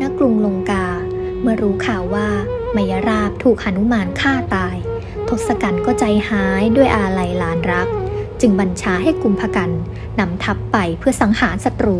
ณกรุงลงกา เมื่อรู้ข่าวว่า มยราบถูกหนุมานฆ่าตาย ทศกัณฐ์ก็ใจหายด้วยอาลัยหลานรัก จึงบัญชาให้กุมภกันนำทัพไปเพื่อสังหารศัตรู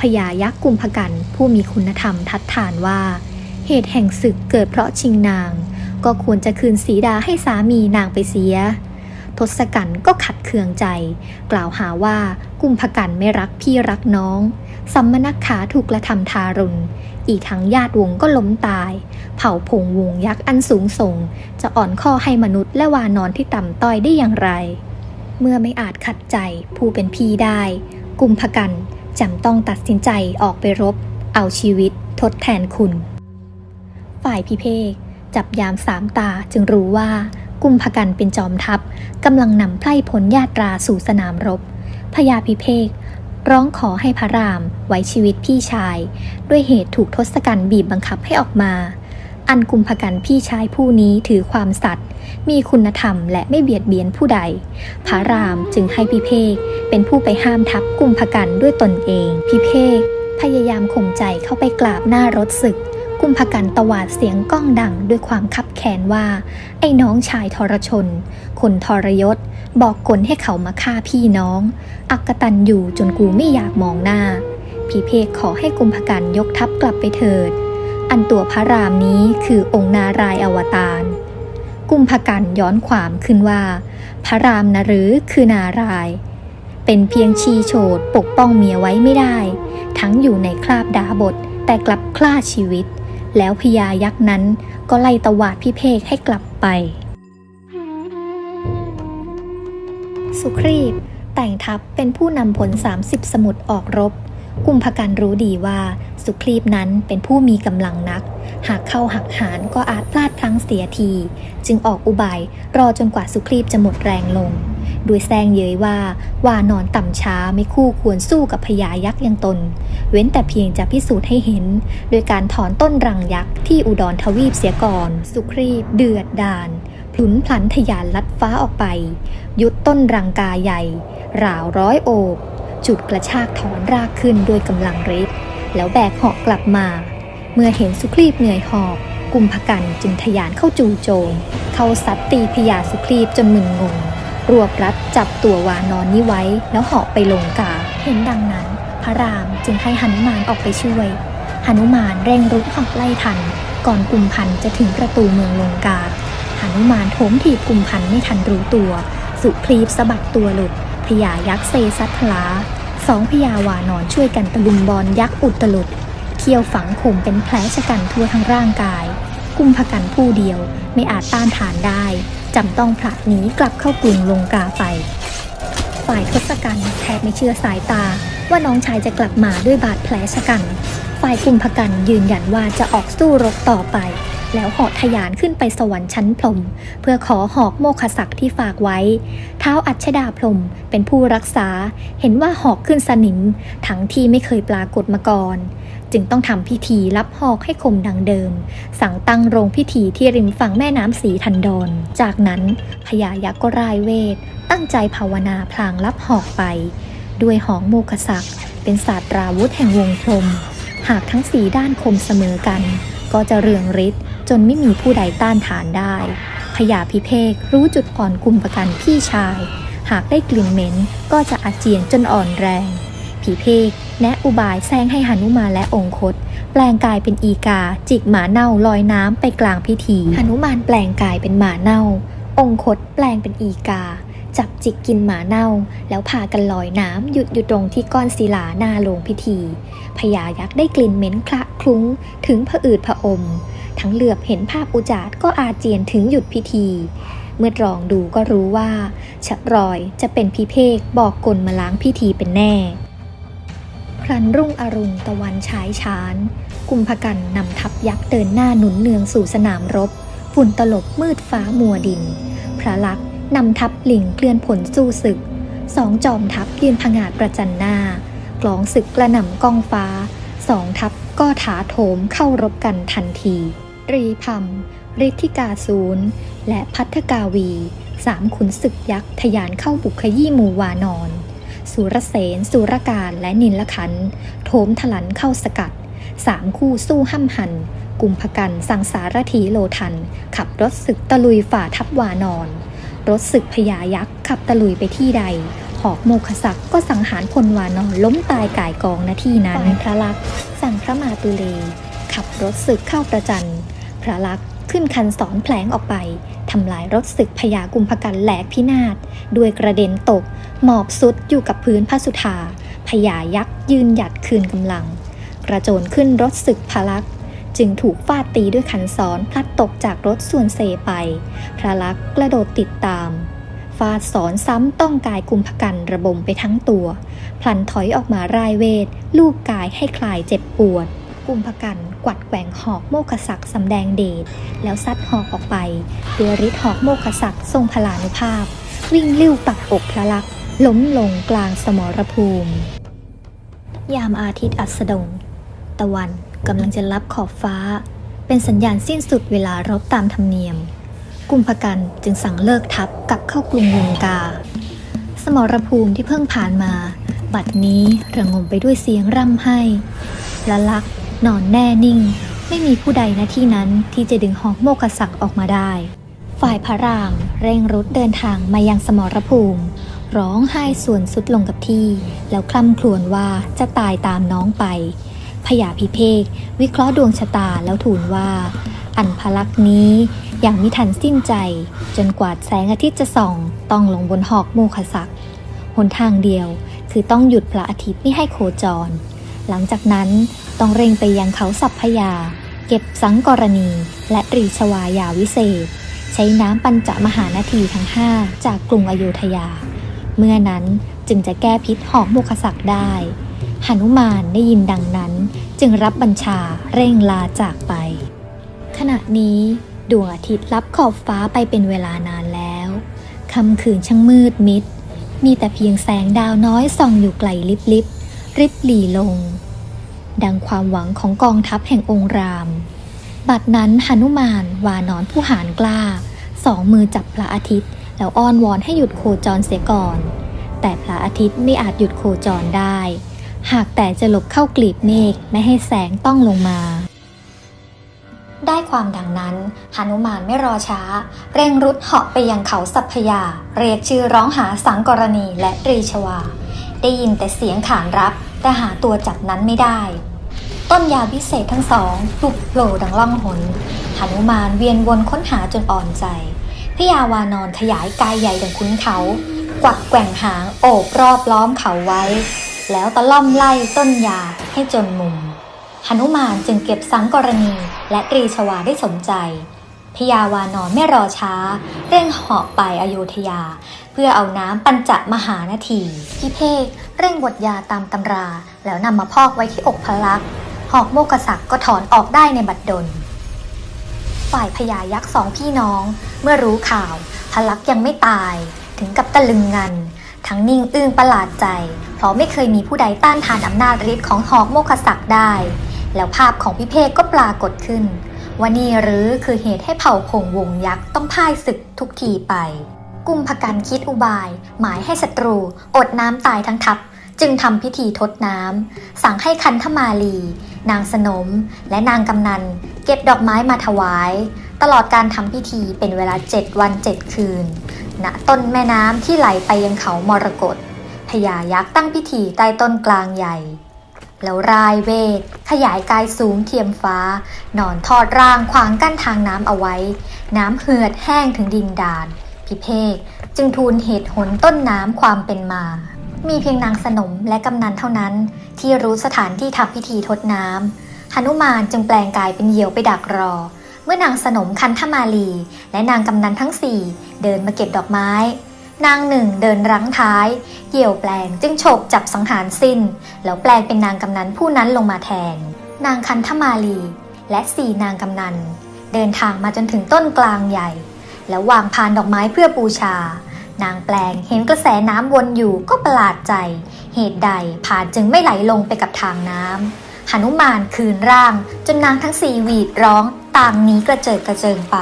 พญายักษ์กุมภกันผู้มีคุณธรรมทัดทานว่า เหตุแห่งศึกเกิดเพราะชิงนาง ก็ควรจะคืนสีดาให้สามีนางไปเสีย ทศกัณฐ์ก็ขัดเคืองใจ กล่าวหาว่ากุมภกันไม่รักพี่รักน้อง สัมมนักขาถูกกระทำทารุณ อีกทั้งญาติวงก็ล้มตาย เผ่าพงวงยักษ์อันสูงส่ง จะอ่อนข้อให้มนุษย์และวานอนที่ต่ำต้อยได้อย่างไร เมื่อไม่อาจขัดใจผู้เป็นพี่ได้ กุมภกันจำต้องตัดสินใจออกไปรบ เอาชีวิตทดแทนคุณ ฝ่ายพิเภกจับยามสามตาจึงรู้ว่ากุมภกันเป็นจอมทัพกำลังนำไพร่ผลญาตราสู่สนามรบพญาพิเภก ร้องขอให้พระรามไว้ชีวิตพี่ชาย ด้วยเหตุถูกทศกัณฐ์บีบบังคับให้ออกมา อันกุมภกันพี่ชายผู้นี้ถือความสัตย์มีคุณธรรมและไม่เบียดเบียนผู้ใด พระรามจึงให้พิเภกเป็นผู้ไปห้ามทับกุมภกันด้วยตนเอง พิเภกพยายามข่มใจเข้าไปกราบหน้ารถศึก มภกันตวาดเสียงก้องดังด้วยความคับแค้นว่า ไอ้น้องชายทรชน คนทรยศ บอกกลให้เขามาฆ่าพี่น้อง อักตันอยู่จนกูไม่อยากมองหน้าพิเภกขอให้กุมภกันยกทัพกลับไปเถิด อันตัวพระรามนี้คือองค์นารายอวตารกุมภกันย้อนความขึ้นว่า พระรามนะหรือคือนารายเป็นเพียงชีโฉดปกป้องเมียไว้ไม่ได้ ทั้งอยู่ในคราบดาบทแต่กลับคล่าชีวิต แล้วพญายักษ์นั้นก็ไล่ตวาดพิเภกให้กลับไป สุครีพแต่งทัพเป็นผู้นำผล 30 สมุดออกรบ กุมภกันรู้ดีว่าสุครีพนั้นเป็นผู้มีกำลังนัก หากเข้าหักหานก็อาจพลาดพลั้งเสียที จึงออกอุบายรอจนกว่าสุครีพจะหมดแรงลง โดยแซงเย้ยว่า ว่านอนต่ำช้าไม่คู่ควรสู้กับพญายักษ์ยังตน เว้นแต่เพียงจะพิสูจน์ให้เห็น โดยการถอนต้นรังยักษ์ที่อุดรทวีปเสียก่อน สุครีพเดือดดานพลุนพลันทยานลัดฟ้าออกไป ยุดต้นรังกาใหญ่ ราวร้อยโอบจุดกระชากถอนรากขึ้นด้วยกำลังฤทธิ์แล้วแบกเหาะกลับมา เมื่อเห็นสุครีพเหนื่อยหอบกุมภกันจึงทยานเข้าจู่โจม เข้าซัดตีพญาสุครีพจนมึนงง รวบรัดจับตัววานอนนี้ไว้ แล้วเหาะไปลงกา เห็นดังนั้น พระรามจึงให้หนุมานออกไปช่วยหนุมานเร่งรุดเหาะไล่ทัน ก่อนกุมพันจะถึงประตูเมืองลงกาหนุมานโถมถีบกุมพันไม่ทันรู้ตัว สุครีพสะบัดตัวหลุดพญายักษ์เซซัดทลาสองพญาวานอนช่วยกันตะลุมบอลยักษ์อุตลุดเคี้ยวฝังคมเป็นแผลชะกันทั่วทั้งร่างกาย กุมภกันผู้เดียวไม่อาจต้านทานได้ จำต้องผลัดหนีกลับเข้ากรุงลงกาไป ฝ่ายทศกัณฐ์แทบไม่เชื่อสายตา ว่าน้องชายจะกลับมาด้วยบาดแผลชะกัน ฝ่ายกุมภกันยืนยันว่าจะออกสู้รบต่อไป แล้วเหาะทยานขึ้นไปสวรรค์ชั้นพรมเพื่อขอหอกโมคศักดิ์ที่ฝากไว้ เท้าอัชดาพรมเป็นผู้รักษา เห็นว่าหอกขึ้นสนิม ทั้งที่ไม่เคยปรากฏมาก่อน จึงต้องทำพิธีรับหอกให้คมดังเดิม สั่งตั้งโรงพิธีที่ริมฝั่งแม่น้ำสีทันดอนจากนั้นพญายักษ์ก็ร่ายเวท ตั้งใจภาวนาพลางรับหอกไป ด้วยหองโมคศักดิ์เป็นศาสตราวุธแห่งวงพรม หากทั้งสีด้านคมเสมอกัน ก็จะเรืองฤทธิ์จนไม่มีผู้ใดต้านทานได้พญาพิเภกรู้จุดอ่อนกุมประกันพี่ชาย หากได้กลิ่นเหม็นก็จะอาเจียนจนอ่อนแรง ผีเพกแนะอุบายแซงให้หนุมานและองคต แปลงกายเป็นอีกา จิกหมาเน่าลอยน้ำไปกลางพิธีหนุมานแปลงกายเป็นหมาเน่า องคตแปลงเป็นอีกา จับจิกกินหมาเน่า แล้วพากันลอยน้ำหยุดอยู่ตรงที่ก้อนศิลาหน้าโรงพิธีพญายักษ์ได้กลิ่นเหม็นคละคลุ้ง ถึงผะอืดผะอม ทั้งเหลือบเห็นภาพอุจาดก็อาเจียนถึงหยุดพิธีเมื่อลองดูก็รู้ว่า ชะรอยจะเป็นพิเภกบอกกลมาล้างพิธีเป็นแน่ ครันรุ่งอรุณตะวันฉายชาน กุมภกันนำทัพยักษ์เดินหน้าหนุนเนืองสู่สนามรบ ฝุ่นตลบมืดฟ้ามัวดิน พระลักษณ์นำทัพหลิงเคลื่อนผลสู้ศึก สองจอมทัพยืนผงาดประจันหน้ากลองศึกกระหน่ำกองฟ้า สองทัพก็ถาโถมเข้ารบกันทันทีรีพัมฤทธิกาศูนย์และพัทธกาวี สามขุนศึกยักษ์ทยานเข้าบุกขยี้หมู่วานอน สุรเสนสุรการและนินละขันธ์โถมถลันเข้าสกัดสามคู่สู้ห้ำหันกุมภกันสังสารถีโลทัน ขับรถศึกตะลุยฝ่าทับวานอน รถศึกพญายักษ์ขับตะลุยไปที่ใด หอกโมคศักดิ์ก็สังหารพลวานอนล้มตายก่ายกองณที่นั้นพระลักษณ์สั่งพระมาตุเล ขับรถศึกเข้าประจันพระลักษณ์ ขึ้นคันสอนแผลงออกไปทำลายรถศึกพญากุมภกันแหลกพินาศด้วยกระเด็นตก หมอบสุดอยู่กับพื้นพระสุธาพญายักษ์ยืนหยัดคืนกำลัง กระโจนขึ้นรถศึกพระลักษ์จึงถูกฟาดตีด้วยขันสอนพลัดตกจากรถส่วนเซไป พระลักษ์กระโดดติดตาม ฟาดสอนซ้ำต้องกายกุมภกันระบมไปทั้งตัว พลันถอยออกมารายเวท ลูกกายให้คลายเจ็บปวด กุมภกัน กวัดแกว่งหอกโมคศักดิ์สำแดงเดชแล้วซัดหอกออกไปด้วยฤทธิ์หอกโมคศักดิ์ทรงพลานุภาพ วิ่งลิ้วปักอกพระลักษณ์ล้มลงกลางสมรภูมิ ยามอาทิตย์อัสดง ตะวันกำลังจะรับขอบฟ้า เป็นสัญญาณสิ้นสุดเวลารบตามธรรมเนียม กุมภกันจึงสั่งเลิกทัพกลับเข้ากรุงลงกา สมรภูมิที่เพิ่งผ่านมา บัดนี้ระงมไปด้วยเสียงร่ำไห้ละลักษ นอนแน่นิ่ง ไม่มีผู้ใดณที่นั้นที่จะดึงหอกโมกศักดิ์ออกมาได้ ฝ่ายพระรามเร่งรุดเดินทางมายังสมรภูมิ ร้องไห้ส่วนสุดลงกับที่ แล้วคล่ำครวญว่าจะตายตามน้องไปพญาพิเภกวิเคราะห์ดวงชะตาแล้วทูลว่า อันพลักษ์นี้อย่างมิทันสิ้นใจ จนกว่าแสงอาทิตย์จะส่อง ต้องลงบนหอกโมคศักดิ์หนทางเดียวคือต้องหยุดพระอาทิตย์ไม่ให้โคจร หลังจากนั้น ต้องเร่งไปยังเขาสัพพยา เก็บสังกรณี และตรีชวายาวิเศษ ใช้น้ำปัญจมหานาทีทั้งห้าจากกรุงอโยธยา เมื่อนั้นจึงจะแก้พิษหอกโมคศักดิ์ได้หนุมานได้ยินดังนั้น จึงรับบัญชาเร่งลาจากไป ขณะนี้ดวงอาทิตย์รับขอบฟ้าไปเป็นเวลานานแล้วค่ำคืนช่างมืดมิด มีแต่เพียงแสงดาวน้อยส่องอยู่ไกลลิบลิบริบหลีลง ดังความหวังของกองทัพแห่งองค์ราม บัดนั้นหนุมานวานอนผู้หารกล้า สองมือจับพระอาทิตย์ แล้วอ้อนวอนให้หยุดโคจรเสียก่อน แต่พระอาทิตย์ไม่อาจหยุดโคจรได้ หากแต่จะหลบเข้ากลีบเมฆไม่ให้แสงต้องลงมาได้ความดังนั้นหนุมานไม่รอช้า เร่งรุดเหาะไปยังเขาสัพพยา เรียกชื่อร้องหาสังกรณีและตรีชวา ได้ยินแต่เสียงขานรับ แต่หาตัวจับนั้นไม่ได้ ต้นยาวิเศษทั้งสองปลุกโผล่ดังล่องหนหนุมานเวียนวนค้นหาจนอ่อนใจพญาวานอนขยายกายใหญ่ดังคุ้นเขา กวักแกว่งหางโอบรอบล้อมเขาไว้ แล้วตะล่อมไล่ต้นยาให้จนมุมหนุมานจึงเก็บสังกรณีและตรีชวาได้สมใจ พญาวานอนไม่รอช้า เร่งเหาะไปอโยธยา เพื่อเอาน้ำปัญจมหานาทีพิเภกเร่งบทยาตามตำรา แล้วนำมาพอกไว้ที่อกพระลักษณ์หอกโมกศักก์ก็ถอนออกได้ในบัดดล ฝ่ายพญายักษ์สองพี่น้อง เมื่อรู้ข่าวพระลักษ์ยังไม่ตาย ถึงกับตะลึงงัน ทั้งนิ่งอึ้งประหลาดใจ เพราะไม่เคยมีผู้ใดต้านทานอำนาจฤทธิ์ของหอกโมคศักด์ได้ แล้วภาพของพิเภกก็ปรากฏขึ้น ว่านี่หรือคือเหตุให้เผ่าคงวงยักษ์ต้องพ่ายศึกทุกทีไป กุมภกันคิดอุบาย หมายให้ศัตรู อดน้ำตายทั้งทัพ จึงทำพิธีทดน้ำ สั่งให้คันธมาลี นางสนม และนางกำนัน เก็บดอกไม้มาถวาย ตลอดการทำพิธีเป็นเวลาเจ็ดวันเจ็ดคืนณต้นแม่น้ำที่ไหลไปยังเขามรกตพญายักษ์ตั้งพิธีใต้ต้นกลางใหญ่ แล้วรายเวท ขยายกายสูงเทียมฟ้า นอนทอดร่างขวางกั้นทางน้ำเอาไว้ น้ำเหือดแห้งถึงดินดาน พิเภกจึงทูลเหตุหนต้นน้ำความเป็นมา มีเพียงนางสนมและกำนันเท่านั้น ที่รู้สถานที่ทำพิธีทดน้ำหนุมานจึงแปลงกายเป็นเหยี่ยวไปดักรอ เมื่อนางสนมคันธมาลี และนางกำนันทั้งสี่เดินมาเก็บดอกไม้ นางหนึ่งเดินรั้งท้ายเหยี่ยวแปลงจึงโฉบจับสังหารสิ้น แล้วแปลงเป็นนางกำนันผู้นั้นลงมาแทน นางคันธมาลี และสี่นางกำนัน เดินทางมาจนถึงต้นกลางใหญ่ แล้ววางพานดอกไม้เพื่อบูชา นางแปลงเห็นกระแสน้ำวนอยู่ก็ประหลาดใจ เหตุใดพานจึงไม่ไหลลงไปกับทางน้ำหนุมานคืนร่าง จนนางทั้งสี่หวีดร้องต่างหนี้กระเจิดกระเจิงไป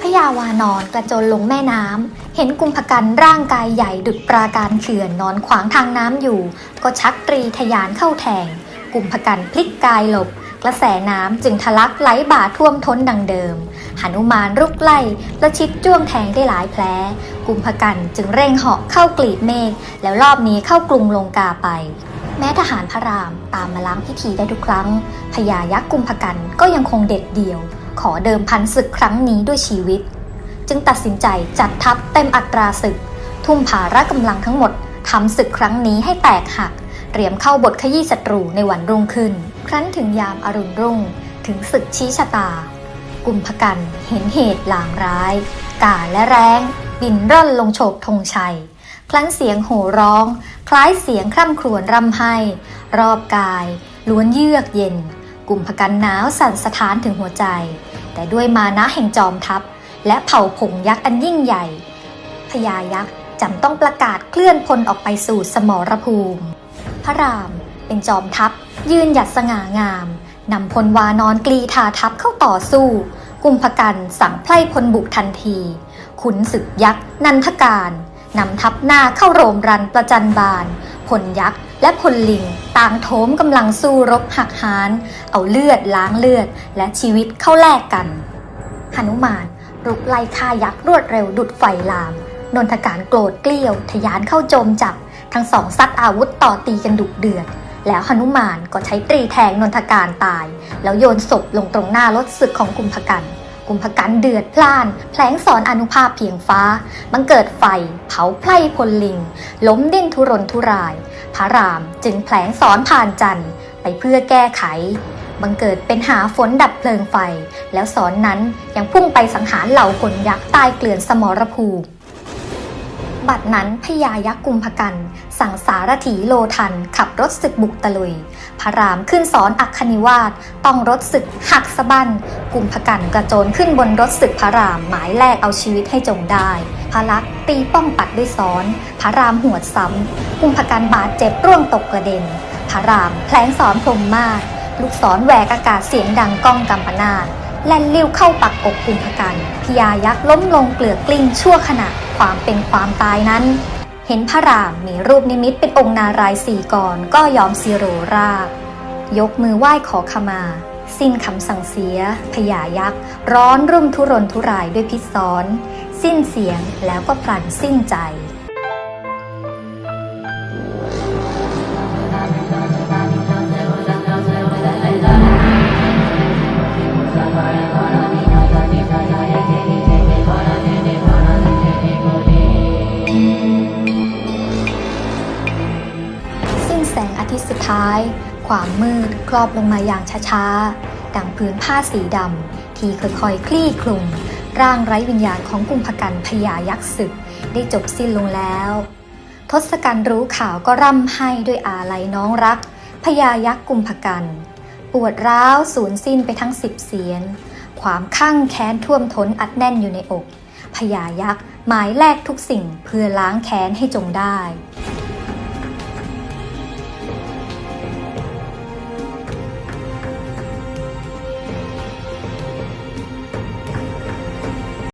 พญาวานอนกระโจนลงแม่น้ำ เห็นกุมภกันร่างกายใหญ่ดุดปราการเขื่อนนอนขวางทางน้ำอยู่ ก็ชักตรีทยานเข้าแทง กุมภกันพลิกกายหลบ กระแสน้ำจึงทะลักไหลบ่าท่วมท้นดังเดิมหนุมานรุกไล่และชิดจ้วงแทงได้หลายแผลกุมภกันจึงเร่งเหาะเข้ากลีบเมฆแล้วรอบนี้เข้ากรุงลงกาไป แม้ทหารพระรามตามมาล้างพิธีได้ทุกครั้งพญายักษ์กุมภกันก็ยังคงเด็ดเดี่ยว ขอเดิมพันศึกครั้งนี้ด้วยชีวิต จึงตัดสินใจจัดทัพเต็มอัตราศึก ทุ่มภาระกำลังทั้งหมดทำศึกครั้งนี้ให้แตกหัก เตรียมเข้าบทขยี้ศัตรูในวันรุ่งขึ้น ครั้นถึงยามอรุณรุ่ง ถึงศึกชี้ชะตา กุมภกันเห็นเหตุหลางร้ายกาและแรงบินร่อนลงโฉบธงชัยครั้นเสียงโห่ร้อง คล้ายเสียงคร่ำครวญร่ำไห้ รอบกาย ล้วนเยือกเย็น กลุ่มภกันหนาวสั่นสะท้านถึงหัวใจ แต่ด้วยมานะแห่งจอมทัพ และเผ่าผงยักษ์อันยิ่งใหญ่พญายักษ์จำต้องประกาศเคลื่อนพลออกไปสู่สมรภูมิ พระรามเป็นจอมทัพยืนหยัดสง่างามนำพลวานอนกรีธาทัพเข้าต่อสู้ กุมภกันสั่งไพร่พลบุกทันที ขุนศึกยักษ์นันทการนำทัพหน้าเข้าโรมรันประจันบานพลยักษ์และพลลิงต่างโถมกำลังสู้รบหักหาน เอาเลือดล้างเลือดและชีวิตเข้าแลกกันหนุมาน รุกไล่ฆ่ายักษ์รวดเร็วดุดไฟลาม นนทการโกรธเกลี้ยว ทยานเข้าโจมจับ ทั้งสองซัดอาวุธต่อตีกันดุเดือด แล้วหนุมานก็ใช้ตรีแทงนนทการตาย แล้วโยนศพลงตรงหน้ารถศึกของกุมภกันกุมภกันเดือดพล่าน แผลงสอนอนุภาพเพียงฟ้ามันเกิดไฟ เผาไพร่พลลิง ล้มดิ้นทุรนทุราย พระรามจึงแผลงสอนผ่านจันทร์ไปเพื่อแก้ไข บังเกิดเป็นหาฝนดับเพลิงไฟ แล้วสอนนั้นยังพุ่งไปสังหารเหล่าคนยักษ์ตายเกลื่อนสมรภูมิบัดนั้นพญายักษ์กุมภกัน สั่งสารถีโลทัน ขับรถศึกบุกตะลุย พระรามขึ้นสอนอัคคณิวาสต้องรถศึกหักสะบั้นกุมภกันกระโจนขึ้นบนรถศึกพระรามหมายแลกเอาชีวิตให้จงได้พระลักษ์ตีป้องปัดด้วยซ้อน พระรามหวดซ้ำกุมภกันบาดเจ็บร่วงตกกระเด็น พระรามแผลงสอนพรมมาศ ลูกศรแหวกอากาศเสียงดังก้องกำปนาตแล่นลิ้วเข้าปักอกกุมภกันพญายักษ์ล้มลงเกลือกกลิ้งชั่วขณะความเป็นความตายนั้น เห็นพระรามมีรูปนิมิตเป็นองค์นารายสี่กรก็ยอมสิโรราบ ยกมือไหว้ขอขมา สิ้นคำสั่งเสียพญายักษ์ ร้อนรุ่มทุรนทุรายด้วยพิษซ้อน สิ้นเสียงแล้วก็พลันสิ้นใจ ความมืดครอบลงมาอย่างช้าๆ ดังพื้นผ้าสีดำที่ค่อยๆ คลี่คลุม ร่างไร้วิญญาณของกุมภกันพญายักษ์ศึก ได้จบสิ้นลงแล้ว ทศกัณฐ์รู้ข่าวก็ร่ำไห้ด้วยอาลัยน้องรักพญายักษ์กุมภกันปวดร้าวสูญสิ้นไปทั้งสิบเสียน ความข้างแค้นท่วมท้นอัดแน่นอยู่ในอกพญายักษ์หมายแลกทุกสิ่งเพื่อล้างแค้นให้จงได้